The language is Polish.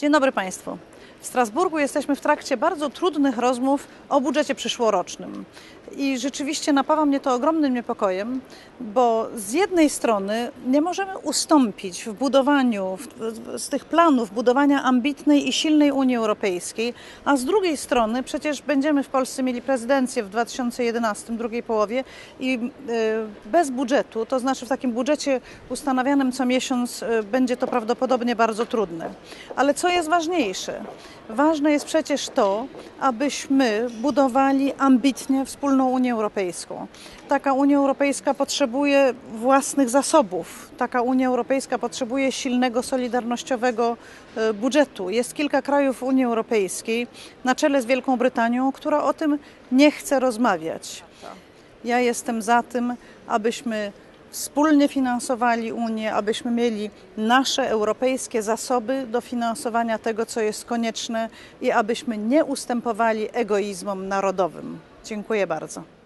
Dzień dobry Państwu. W Strasburgu jesteśmy w trakcie bardzo trudnych rozmów o budżecie przyszłorocznym. I rzeczywiście napawa mnie to ogromnym niepokojem, bo z jednej strony nie możemy ustąpić w budowaniu, w, z tych planów budowania ambitnej i silnej Unii Europejskiej, a z drugiej strony przecież będziemy w Polsce mieli prezydencję w 2011, drugiej połowie i y, bez budżetu, to znaczy w takim budżecie ustanawianym co miesiąc, y, będzie to prawdopodobnie bardzo trudne. Ale co jest ważniejsze? Ważne jest przecież to, abyśmy budowali ambitnie wspólną Unię Europejską. Taka Unia Europejska potrzebuje własnych zasobów. Taka Unia Europejska potrzebuje silnego, solidarnościowego e, budżetu. Jest kilka krajów Unii Europejskiej, na czele z Wielką Brytanią, która o tym nie chce rozmawiać. Ja jestem za tym, abyśmy wspólnie finansowali Unię, abyśmy mieli nasze europejskie zasoby do finansowania tego, co jest konieczne i abyśmy nie ustępowali egoizmom narodowym. Dziękuję bardzo.